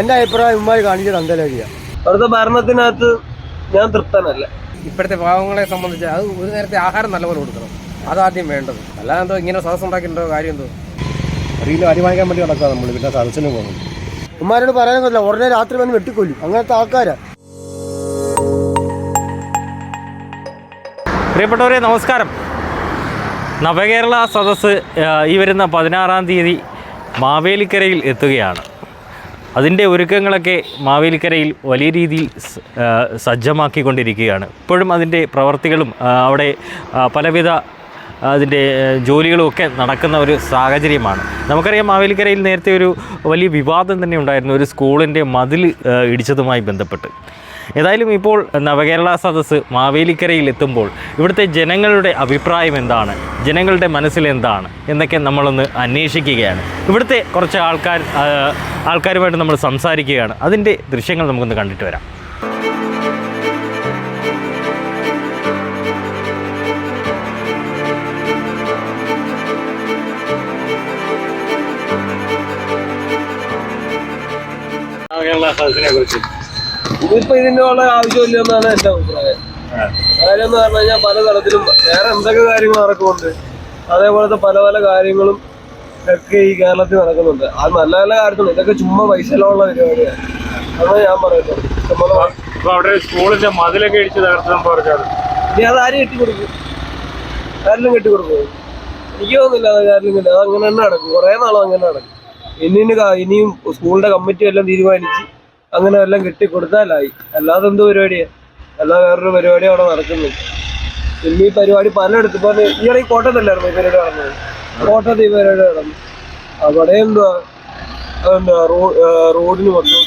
എന്റെ അഭിപ്രായം ഉമ്മാർ കാണിച്ച തന്തലേടിയ അവിടുത്തെ ഭരണത്തിനകത്ത് ഞാൻ തൃപ്തനല്ല. ഇപ്പോഴത്തെ പാവങ്ങളെ സംബന്ധിച്ച് അത് ഒരു നേരത്തെ ആഹാരം നല്ലപോലെ കൊടുക്കണം. അതാദ്യം വേണ്ടത്. അല്ലാതെ എന്തോ ഇങ്ങനെ സദസ് ഉണ്ടാക്കിയിട്ടുണ്ടോ? കാര്യം എന്തോ അറിയില്ല അരിവാങ്ങിക്കാൻ വേണ്ടി നടക്കുക നമ്മൾ പിന്നെ സദസ്സിന് പോകുന്നു ഉമ്മാരോട് പറയാൻ പറ്റില്ല. ഉടനെ രാത്രി വന്ന് വെട്ടിക്കൊല്ലും. അങ്ങനത്തെ ആൾക്കാരാ. പ്രിയപ്പെട്ടവരെ നമസ്കാരം. നവകേരള സദസ്സ് ഈ വരുന്ന പതിനാറാം തീയതി മാവേലിക്കരയിൽ എത്തുകയാണ്. അതിന്റെ ഒരുക്കങ്ങളൊക്കെ മാവേലിക്കരയിൽ വലിയ രീതിയിൽ സജ്ജമാക്കിക്കൊണ്ടിരിക്കുകയാണ്. ഇപ്പോഴും അതിന്റെ പ്രവർത്തികളും അവിടെ പലവിധ അതിന്റെ ഏഹ്, ജോലികളും ഒക്കെ നടക്കുന്ന ഒരു സാഹചര്യമാണ്. നമുക്കറിയാം മാവേലിക്കരയിൽ നേരത്തെ ഒരു വലിയ വിവാദം തന്നെ ഉണ്ടായിരുന്നു. ഒരു സ്കൂളിന്റെ മതിൽ ഇടിച്ചതുമായി ബന്ധപ്പെട്ട്. ഏതായാലും ഇപ്പോൾ നവകേരള സദസ്സ് മാവേലിക്കരയിൽ എത്തുമ്പോൾ ഇവിടുത്തെ ജനങ്ങളുടെ അഭിപ്രായം എന്താണ്? ജനങ്ങളുടെ മനസ്സിൽ എന്താണ്? എന്നൊക്കെ നമ്മളൊന്ന് അന്വേഷിക്കുകയാണ്. ഇവിടുത്തെ കുറച്ച് ആൾക്കാർ ആൾക്കാരുമായിട്ട് നമ്മൾ സംസാരിക്കുകയാണ്. അതിന്റെ ദൃശ്യങ്ങൾ നമുക്കൊന്ന് കണ്ടിട്ട് വരാം. കേരള സദസ്സിനെ കുറിച്ച് ഇതിപ്പോ ഇതിന്റെ ഉള്ള ആവശ്യമില്ല എന്നാണ് എന്റെ അഭിപ്രായം. കാര്യം എന്ന് പറഞ്ഞു കഴിഞ്ഞാൽ പല തലത്തിലും വേറെ എന്തൊക്കെ കാര്യങ്ങൾ നടക്കുന്നുണ്ട്. അതേപോലത്തെ പല പല കാര്യങ്ങളും ഒക്കെ ഈ കേരളത്തിൽ നടക്കുന്നുണ്ട്. അത് നല്ല നല്ല കാര്യത്തിലും ഇതൊക്കെ ചുമ്മാ പൈസയിലുള്ള പരിപാടിയാണ്. അതാണ് ഞാൻ പറയുന്നത്. അവിടെ മതിലൊക്കെ ഇടിച്ച് ഇനി അത് ആരും കെട്ടിക്കൊടുക്കും ആരിലും കെട്ടിക്കൊടുക്കും എനിക്ക് തോന്നുന്നില്ല അത് കാര്യം കെട്ടി അത് അങ്ങനെ തന്നെ നടക്കും. കുറേ നാളും അങ്ങനെ നടക്കും. ഇനി ഇനി ഇനിയും സ്കൂളിന്റെ കമ്മിറ്റി എല്ലാം തീരുമാനിച്ച് അങ്ങനെ എല്ലാം കെട്ടിക്കൊടുത്താലായി. അല്ലാതെ എന്ത് പരിപാടിയാ? അല്ലാതെ വേറൊരു പരിപാടി അവിടെ നടക്കുന്നു പിന്നെ ഈ പരിപാടി പലയിടത്തും ഇപ്പൊ ഈയിടെ ഈ കോട്ടയത്തല്ലായിരുന്നു ഈ പരിപാടി നടന്നത്? കോട്ടയത്ത് ഈ പരിപാടി നടന്നു അവിടെ എന്താ എന്താ റോഡിന് മൊത്തം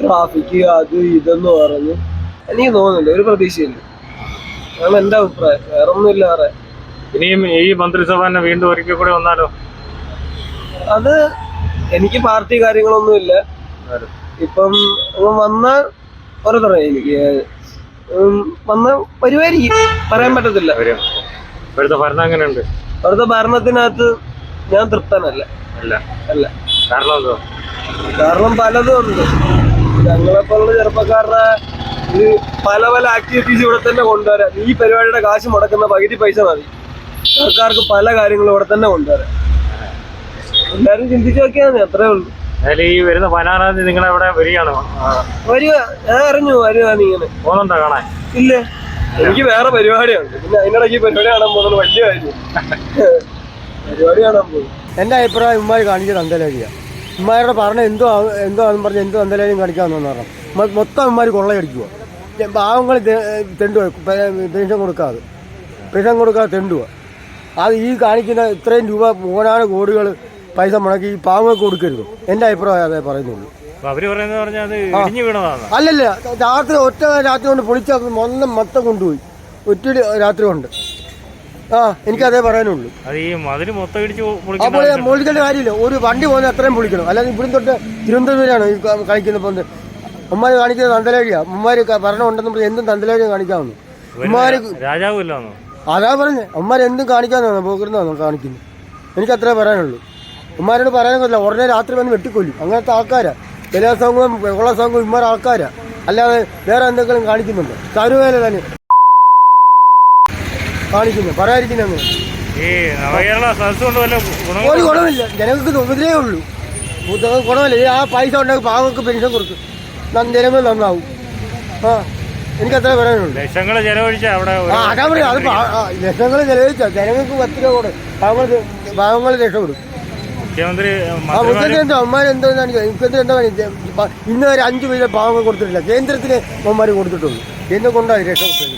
ട്രാഫിക് അത് ഇതെന്ന് പറഞ്ഞു എനിക്ക് തോന്നുന്നില്ല. ഒരു പ്രതീക്ഷയില്ല. അതാണ് എന്റെ അഭിപ്രായം? വേറെ ഒന്നുമില്ല വേറെ. ഇനിയും ഈ മന്ത്രിസഭ തന്നെ വീണ്ടും ഒരിക്കൽ കൂടി വന്നാലോ? അത് എനിക്ക് പാർട്ടി കാര്യങ്ങളൊന്നുമില്ല ഇപ്പം വന്ന ഒരു എനിക്ക് വന്ന വരുമായിരിക്കും പറയാൻ പറ്റത്തില്ല. ഇവിടുത്തെ ഭരണം എങ്ങനെയുണ്ട്? അവിടുത്തെ ഭരണത്തിനകത്ത് ഞാൻ തൃപ്തനല്ല. അല്ല. അല്ല. കാരണം എന്തോ? കാരണം പലതും ഉണ്ട്. ഞങ്ങളെപ്പോലുള്ള ചെറുപ്പക്കാരുടെ ഇത് പല പല ആക്ടിവിറ്റീസ് ഇവിടെ തന്നെ കൊണ്ടുവരാം ഈ പരിപാടിയുടെ കാശ് മുടക്കുന്ന പകുതി പൈസ മതി. സർക്കാർക്ക് പല കാര്യങ്ങളും ഇവിടെ തന്നെ കൊണ്ടുവരാം എല്ലാവരും ചിന്തിച്ചു നോക്കിയാൽ മതി അത്രേ ഉള്ളൂ. അതിൽ ഈ വരുന്ന പതിനാറാം തീയതി നിങ്ങളെവിടെ വരികയാണ്? വരിക. ഞാൻ അറിഞ്ഞു വരുക നീ ഇങ്ങനെ. പോകുന്നുണ്ടോ കാണാൻ? ഇല്ല. എനിക്ക് വേറെ പരിപാടിയുണ്ട് പിന്നെ അതിനിടയ്ക്ക് പരിപാടി കാണാൻ പോകുന്നത് വലിയ കാര്യം. പരിപാടി കാണാൻ പോകും എന്റെ അഭിപ്രായം ഉമ്മായി കാണിച്ചത് തന്തലേടിയ ഉമ്മാരുടെ പറഞ്ഞ എന്തോ എന്തോ ആണെന്ന് പറഞ്ഞ് എന്തോ അന്തലേരിയും കാണിക്കാമെന്ന് പറഞ്ഞു മൊത്തം ഉമ്മാർ കൊള്ളയടിക്കുക പാവങ്ങൾ തെണ്ടുക പെൻഷൻ കൊടുക്കാതെ. പെൻഷൻ കൊടുക്കാതെ തെണ്ടുക അത് ഈ കാണിക്കുന്ന ഇത്രയും രൂപ മൂന്നാൽ കോടികൾ പൈസ മുടക്കി ഈ പാവങ്ങൾക്ക് കൊടുക്കരുത്. എന്റെ അഭിപ്രായം അതേ പറയുന്നുള്ളൂ. അവർ പറയുന്നത് പറഞ്ഞാൽ അത് ഇടിഞ്ഞു വീണതാണ് അല്ലല്ല രാത്രി ഒറ്റ രാത്രി കൊണ്ട് പൊളിച്ച മൊത്തം മൊത്തം കൊണ്ടുപോയി. ഒറ്റ രാത്രി കൊണ്ട്. ആ എനിക്കതേ പറയാനുള്ളൂ. അത് ഈ മതിൽ മൊത്തം ഇടിച്ച് അപ്പോൾ പൊളിക്കുന്ന പൊളിക്കേണ്ട കാര്യമില്ല. ഒരു വണ്ടി പോകുന്ന അത്രയും പൊളിക്കണം. അല്ലാതെ ഇവിടുന്ന് തൊട്ട് തിരുവനന്തപുരമാണ് ഈ ക- കളിക്കുന്ന പോന്ന് ഉമ്മാര് കാണിക്കുന്നത് തന്തലേടിയാ. ഉമ്മാര് ഭരണം ഉണ്ടെന്ന് പറഞ്ഞ് എന്തും തന്തലേടി കാണിക്കാവുന്നു. ഉമ്മാര് രാജാവും ഇല്ലാന്നോ അതാ പറഞ്ഞേ. ഉമ്മാര് എന്തും കാണിക്കാന്നാണ് പോകുന്നതാണോ കാണിക്കുന്നത്. എനിക്ക് അത്രേ പറയാനുള്ളൂ. ഉമ്മാരോട് പറയാനൊന്നുമില്ല ഉടനെ രാത്രി വന്ന് വെട്ടിക്കൊല്ലും. അങ്ങനത്തെ ആൾക്കാരാ. എല്ലാ സംഘവും കൊള്ള സംഘവും ഇമ്മാർ ആൾക്കാരാ. അല്ലാതെ വേറെ എന്തെങ്കിലും കാണിക്കുന്നുണ്ടോ? തരുവേല തന്നെ കാണിക്കുന്നു. പറയാതിരിക്കുന്നു അങ്ങനെ. ഒരു ഗുണമില്ല. ജനങ്ങൾക്ക് ഉപദ്രവേ ഉള്ളൂ. ഗുണമില്ല. ഈ ആ പൈസ ഉണ്ടെങ്കിൽ പാവങ്ങൾക്ക് പെൻഷൻ കൊടുക്കും. ജനങ്ങൾ നന്നാവും. ആ എനിക്ക് അത്ര പറയാനുള്ളൂ. ലക്ഷങ്ങൾ ചെലവഴിച്ച അവിടെ ആ അതാ പറയാം. അത് ലക്ഷങ്ങൾ ചെലവഴിച്ച. ജനങ്ങൾക്ക് പത്ത് രൂപ കൊടുക്കും പാവങ്ങൾ പാവങ്ങൾ രക്ഷപ്പെടും. മുഖ്യമന്ത്രി ആ മുഖ്യമന്ത്രി മുഖ്യമന്ത്രി എന്താ ഇന്ന് വരെ അഞ്ച് പൈസ പാവങ്ങൾ കൊടുത്തിട്ടില്ല. കേന്ദ്രത്തിന് അവന്മാർ കൊടുത്തിട്ടുള്ളൂ എന്നെ കൊണ്ടാണ് രക്ഷപ്പെട്ടത്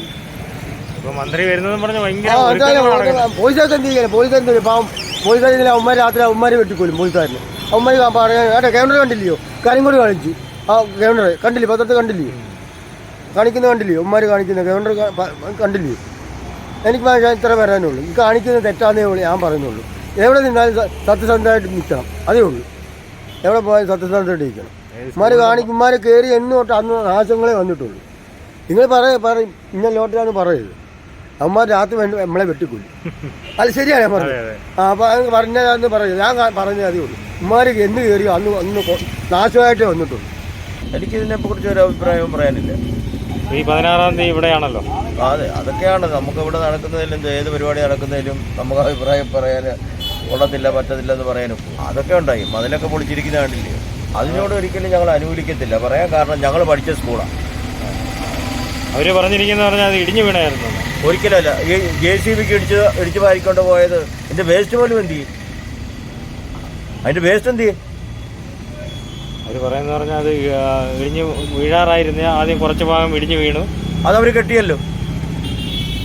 ഇപ്പൊ മന്ത്രി വരുന്നതും പറഞ്ഞ് ആ ഭയങ്കര അതാണ് ഒരുക്കങ്ങളാണ് നടക്കുന്നത്. പോലീസുകാർക്ക് എന്ത് ചെയ്യാൻ പോലീസുകാർ എന്ത് പാവം? പോലീസുകാർ അവന്മാർ രാത്രി അവന്മാരെ വെട്ടിക്കൊല്ലും പോലീസുകാരന്. അവന്മാർ പറയാൻ ഏട്ടാ ക്യാമറ കണ്ടില്ലയോ? കരിങ്കോട് കാണിച്ചു. ആ ക്യാമറ കണ്ടില്ലേ? പത്രത്തിൽ കണ്ടില്ലയോ കാണിക്കുന്നത് കണ്ടില്ലയോ അവന്മാർ കാണിക്കുന്ന ക്യാമറ കണ്ടില്ലയോ എനിക്ക് ഇത്ര പറയാനുള്ളൂ ഈ കാണിക്കുന്നത് തെറ്റാന്നേ ഉള്ളൂ ഞാൻ പറയുന്നുള്ളൂ. എവിടെ നിന്നാലും സത്യസന്ധമായിട്ട് നിൽക്കണം. അതേ ഉള്ളൂ. എവിടെ പോയാലും സത്യസന്ധമായിട്ട് നിൽക്കണം ഉമ്മാർ കാണിക്കും ഉമ്മാർ കയറി എന്ന് തൊട്ട് അന്ന് നാശങ്ങളെ വന്നിട്ടുള്ളൂ. നിങ്ങൾ പറയ പറയും ഇന്ന ലോട്ടിലാണ് പറയരുത്. അമ്മമാർ രാത്രി വേണ്ടി നമ്മളെ വെട്ടിക്കൊല്ലു. അത് ശരിയാണ് ഞാൻ പറഞ്ഞത്. ആ അപ്പോൾ അത് പറഞ്ഞതാന്ന് പറയുന്നത് ഞാൻ പറഞ്ഞത് അതേ ഉള്ളൂ. ഉമ്മാർ എന്ന് കയറിയോ അന്ന് അന്ന് നാശമായിട്ടേ വന്നിട്ടുള്ളൂ. എനിക്കിതിനെ കുറിച്ച് ഒരു അഭിപ്രായവും പറയാനില്ല. ഈ പതിനാറാം തീയതി ഇവിടെയാണല്ലോ. അതെ അതൊക്കെയാണ്. നമുക്ക് ഇവിടെ നടക്കുന്നതിലും ഏത് പരിപാടി നടക്കുന്നതിലും നമുക്ക് അഭിപ്രായം പറയാൻ കൊള്ളത്തില്ല പറ്റത്തില്ല എന്ന് പറയാനും. അതൊക്കെ ഉണ്ടായി. മതിലൊക്കെ പൊളിച്ചിരിക്കുന്ന കണ്ടില്ലേ? അതിനോട് ഒരിക്കലും ഞങ്ങൾ അനുകൂലിക്കത്തില്ല. പറയാൻ കാരണം ഞങ്ങൾ പഠിച്ച സ്കൂളാണ് അവർ പറഞ്ഞിരിക്കുന്ന പറഞ്ഞാൽ അത് ഇടിഞ്ഞു വീണായിരുന്നു. ഒരിക്കലല്ല ഈ ജെ സി ബിക്ക് ഇടിച്ച് ഇടിച്ച് വാരിക്കൊണ്ട് പോയത് എന്റെ വേസ്റ്റ് പോലും എന്ത് ചെയ്യും? അതിന്റെ വേസ്റ്റ് എന്ത് ചെയ്യും? അവർ പറയുന്ന പറഞ്ഞാൽ അത് ഇടിഞ്ഞ് വീഴാറായിരുന്ന. ആദ്യം കുറച്ച് ഭാഗം ഇടിഞ്ഞു വീണു. അതവർ കെട്ടിയല്ലോ.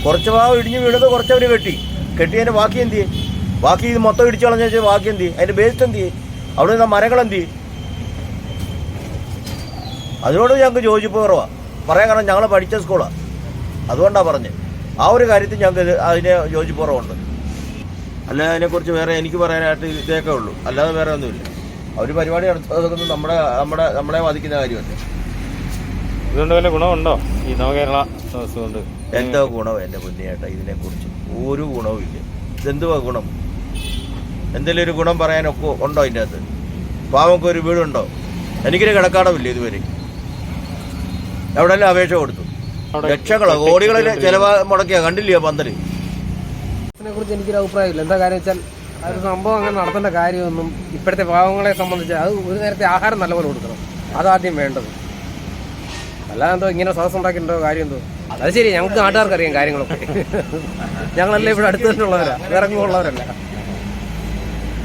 കുറച്ച് ഭാഗം ഇടിഞ്ഞ് വീണത് കുറച്ചവർ കെട്ടി. കെട്ടിയതിന്റെ ബാക്കി എന്ത് ചെയ്യും? ബാക്കി ഇത് മൊത്തം ഇടിച്ചു കളഞ്ഞ വെച്ചാൽ ബാക്കി എന്ത് അതിന്റെ വേസ്റ്റ് എന്ത് അവിടെ നിന്ന് മരങ്ങൾ എന്ത് അതിനോട് ഞങ്ങൾക്ക് യോജിപ്പ് കുറവാണ് പറയാൻ കാരണം ഞങ്ങൾ പഠിച്ച സ്കൂളാണ് അതുകൊണ്ടാണ് പറഞ്ഞത് ആ ഒരു കാര്യത്തിൽ ഞങ്ങൾക്ക് അതിനെ അതിന് യോജിപ്പ് കുറവുണ്ട്. അല്ല അതിനെക്കുറിച്ച് വേറെ എനിക്ക് പറയാനായിട്ട് ഇതേക്കേ ഉള്ളൂ. അല്ലാതെ വേറെ ഒന്നുമില്ല. അവർ പരിപാടി നടത്തുന്നത് നമ്മുടെ നമ്മുടെ നമ്മളെ ബാധിക്കുന്ന കാര്യമല്ലേ. ഇതുകൊണ്ട് വല്ല ഗുണമുണ്ടോ? ഈ നവകേരള ദിവസം കൊണ്ട് എന്തോ ഗുണം എന്റെ മുന്നേട്ട ഇതിനെക്കുറിച്ച്. ഒരു ഗുണവും ഇല്ല ഇതെന്തുവാ ഗുണം? എന്തെങ്കിലും ഒരു ഗുണം പറയാനൊക്കെ ഉണ്ടോ അതിന്റെ അകത്ത്? പാവങ്ങൾക്ക് ഒരു വീടുണ്ടോ? എനിക്കൊരു കിടക്കാടമില്ല ഇതുവരെ? എവിടെല്ലാം അപേക്ഷ കൊടുത്തു. ലക്ഷങ്ങളോ കോടികളിൽ ചിലവ് മുടക്കിയാ കണ്ടില്ലയോ പന്തൽ? ഇതിനെ കുറിച്ച് എനിക്കൊരു അഭിപ്രായമില്ല. എന്താ കാര്യം വെച്ചാൽ ഒരു സംഭവം അങ്ങനെ നടത്തേണ്ട കാര്യമൊന്നും ഇപ്പോഴത്തെ പാവങ്ങളെ സംബന്ധിച്ച് അത് ഒരു നേരത്തെ ആഹാരം നല്ലപോലെ കൊടുക്കണം. അതാദ്യം വേണ്ടത്. അല്ലാതെ എന്തോ ഇങ്ങനെ സദസ് ഉണ്ടാക്കിയിട്ടുണ്ടോ കാര്യം എന്തോ? അത് ശരി ഞങ്ങൾക്ക് നാട്ടുകാർക്ക് അറിയാം കാര്യങ്ങളൊക്കെ. ഞങ്ങളല്ലേ ഇവിടെ അടുത്ത് തന്നെ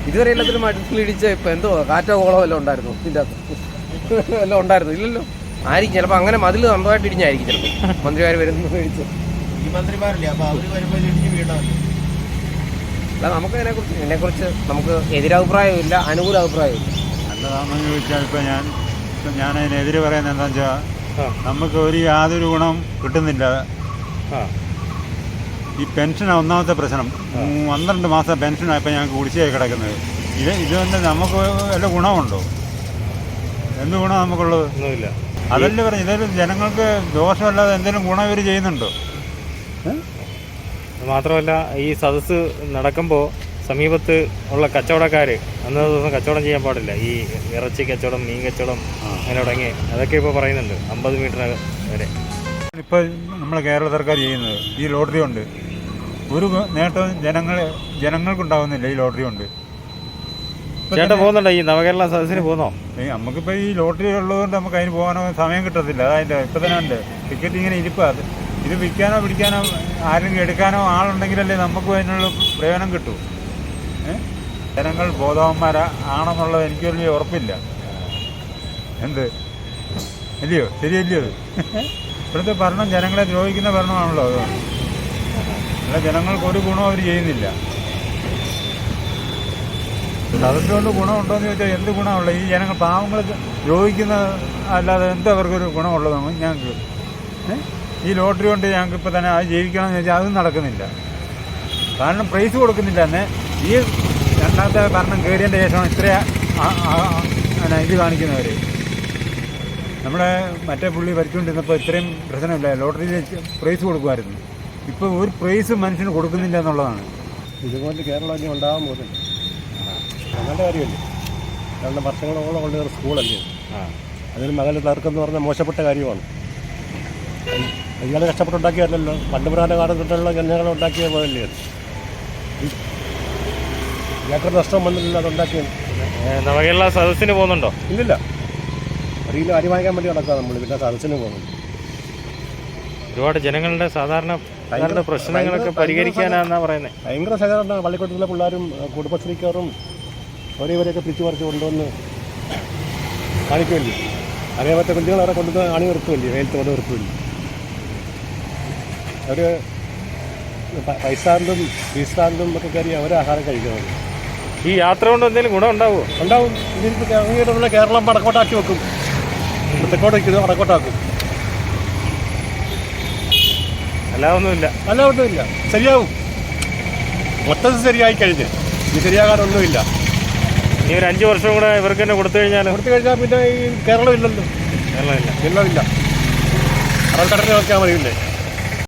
ഇതുവരെ എല്ലാത്തിലും മട്ടിൽ ഇടിച്ച ഇപ്പൊ എന്തോ കാറ്റോ കോളോ വല്ലതും ഉണ്ടായിരുന്നു ഇതിന്റെ അകത്ത്. വല്ലതും ഉണ്ടായിരുന്നു. ഇല്ലല്ലോ. ആയിരിക്കും. ചിലപ്പോൾ അങ്ങനെ മതിൽ സ്വന്തമായിട്ട് ഇടിഞ്ഞായിരിക്കും ചിലപ്പോൾ മന്ത്രിമാർ വരുന്നു അല്ല ഈ മന്ത്രിമാരില്ലേ? കുറിച്ച് അവർ വരുമ്പോൾ ഇടിഞ്ഞ് വീണോ അല്ല നമുക്ക് എതിരഭിപ്രായം ഇതിനെക്കുറിച്ച് നമുക്ക് എതിരഭിപ്രായമില്ല അനുകൂല അഭിപ്രായമില്ല നല്ലതാണെന്ന് ചോദിച്ചാൽ ഇപ്പൊ ഞാൻ ഇപ്പം ഞാൻ അതിനെതിരെ പറയുന്നത് എന്താണെന്ന് വെച്ചാൽ നമുക്ക് ഒരു യാതൊരു ഗുണം കിട്ടുന്നില്ല. ഈ പെൻഷനാണ് ഒന്നാമത്തെ പ്രശ്നം. പന്ത്രണ്ട് മാസം പെൻഷനാണ് ഇപ്പം ഞങ്ങൾക്ക് കുടിശ്ശിയായി കിടക്കുന്നത്. ഇത് തന്നെ നമുക്ക് വല്ല ഗുണമുണ്ടോ? എന്ത് ഗുണം നമുക്കുള്ളത്? ഒന്നുമില്ല. അതല്ലേ പറഞ്ഞു ഇതൊരു ജനങ്ങൾക്ക് ദോഷമല്ലാതെ എന്തെങ്കിലും ഗുണം ഇവർ ചെയ്യുന്നുണ്ടോ? മാത്രമല്ല ഈ സദസ്സ് നടക്കുമ്പോൾ സമീപത്ത് ഉള്ള കച്ചവടക്കാർ അന്നത്തെ ദിവസം കച്ചവടം ചെയ്യാൻ പാടില്ല. ഈ ഇറച്ചി കച്ചവടം മീൻ കച്ചവടം അങ്ങനെ തുടങ്ങി. അതൊക്കെ ഇപ്പോൾ പറയുന്നുണ്ട്. അമ്പത് മീറ്റർ വരെ. ഇപ്പോൾ നമ്മൾ കേരള സർക്കാർ ചെയ്യുന്നത് ഈ ലോട്ടറി കൊണ്ട്. ഒരു നേട്ടവും ജനങ്ങൾ ജനങ്ങൾക്കുണ്ടാവുന്നില്ല ഈ ലോട്ടറി കൊണ്ട്. ചേട്ടൻ പോകുന്നുണ്ടോ? ഈ നവകേരള സദസ്സിന് പോകുന്നോ? നമുക്കിപ്പോൾ ഈ ലോട്ടറി ഉള്ളതുകൊണ്ട് നമുക്ക് അതിന് പോകാനോ സമയം കിട്ടത്തില്ല. അതതിന്റെ ഇപ്പം തന്നെ ഉണ്ട്. ടിക്കറ്റ് ഇങ്ങനെ ഇരിപ്പാ. ഇത് വിൽക്കാനോ പിടിക്കാനോ ആരെങ്കിലും എടുക്കാനോ ആളുണ്ടെങ്കിലല്ലേ നമുക്ക് അതിനുള്ള പ്രയോജനം കിട്ടൂ. ജനങ്ങൾ ബോധവന്മാരാണെന്നുള്ളത് എനിക്ക് വലിയ ഉറപ്പില്ല. എന്ത്? ഇല്ലയോ ശരിയല്ലയോ ഇവിടുത്തെ ഭരണം ജനങ്ങളെ ദ്രോഹിക്കുന്ന ഭരണമാണല്ലോ അത്. അല്ല ജനങ്ങൾക്ക് ഒരു ഗുണവും അവർ ചെയ്യുന്നില്ല. അതുകൊണ്ട് ഗുണമുണ്ടോയെന്ന് ചോദിച്ചാൽ എന്ത് ഗുണമുള്ളത് ഈ ജനങ്ങൾ പാവങ്ങൾക്ക് ദ്രോഹിക്കുന്ന അല്ലാതെ എന്ത് അവർക്കൊരു ഗുണമുള്ളതാണ് ഞങ്ങൾക്ക് ഈ ലോട്ടറി കൊണ്ട് ഞങ്ങൾക്ക് ഇപ്പോൾ തന്നെ അത് ജീവിക്കണമെന്ന് ചോദിച്ചാൽ അതും നടക്കുന്നില്ല. കാരണം പ്രൈസ് കൊടുക്കുന്നില്ല തന്നെ ഈ രണ്ടാമത്തെ ഭരണം കയറിയതിന്റെ ശേഷമാണ് ഇത്ര ഇത് കാണിക്കുന്നവർ നമ്മുടെ മറ്റേ പുള്ളി ഭരിച്ചുകൊണ്ടിരുന്നപ്പോൾ ഇത്രയും പ്രശ്നമില്ല. ലോട്ടറിയിൽ പ്രൈസ് കൊടുക്കുമായിരുന്നു. ഇപ്പോൾ ഒരു പ്രൈസ് മനുഷ്യന് കൊടുക്കുന്നില്ല എന്നുള്ളതാണ്. ഇതുപോലെ കേരളം ഇനി ഉണ്ടാകാൻ പോകുന്നില്ല. നല്ല കാര്യമല്ലേ? കാരണം വർഷങ്ങളോളം ഉള്ള ഒരു സ്കൂളല്ലേ? അതിന് മകളിൽ തർക്കം പറഞ്ഞാൽ മോശപ്പെട്ട കാര്യമാണ്. ഇയാളെ കഷ്ടപ്പെട്ടുണ്ടാക്കിയല്ലോ പണ്ട് പുരാന കാലം തൊട്ടുള്ള ജനങ്ങൾ ഉണ്ടാക്കിയ പോലല്ലേ ഇയാൾക്ക് ഇയാൾക്കൊരു നഷ്ടം വന്നിട്ടില്ല അതുണ്ടാക്കിയത്. ഉണ്ടാക്കിയത് നവകേരള സദസ്സിന് പോകുന്നുണ്ടോ? ഇല്ലില്ല. അറിയില്ല അരി വേണ്ടി നടക്കുക നമ്മൾ പിന്നെ സദസ്സിന് പോകുന്നത് ഒരുപാട് ജനങ്ങളുടെ സാധാരണ സാധാരണ പ്രശ്നങ്ങളൊക്കെ പരിഹരിക്കാനാണെന്നാ പറയുന്നത് ഭയങ്കര സഹകരണം പള്ളിക്കൂട്ടത്തിലെ പിള്ളേരും കുടുംബശ്രീക്കാരും അവരെ ഇവരെയൊക്കെ പിരിച്ചു പറിച്ച് കൊണ്ടുവന്ന് കാണിക്കുമല്ലേ അതേപോലത്തെ കുഞ്ഞുങ്ങൾ അവരെ കൊണ്ടുവന്ന് അണി നിർത്തുമല്ലേ വെയിലത്ത് കൊണ്ട് നിർത്തുമല്ലേ അവർ പൈസാന്തും ഫീസാന്തും ഒക്കെ കയറി അവരെ ആഹാരം കഴിക്കുന്നത് ഈ യാത്ര കൊണ്ട് എന്തെങ്കിലും ഗുണം ഉണ്ടാവുമോ ഉണ്ടാവും. ഇതിനിപ്പോൾ കേരളം പടക്കോട്ടാക്കി വെക്കും. തെക്കോട്ട് വയ്ക്കുന്നത് വടക്കോട്ടാക്കും അല്ലാതൊന്നുമില്ല. അല്ല ഒന്നുമില്ല ശരിയാവും. മൊത്തത്തിൽ ശരിയായി കഴിഞ്ഞ്. ഇനി ശരിയാകാനൊന്നുമില്ല. ഇനി ഒരു അഞ്ച് വർഷം കൂടെ ഇവർക്ക് തന്നെ കൊടുത്തു കഴിഞ്ഞാൽ കൊടുത്തു കഴിഞ്ഞാൽ പിന്നെ ഈ കേരളമില്ലല്ലോ കേരളമില്ല കേരളമില്ല നോക്കിയാൽ മതിയില്ലേ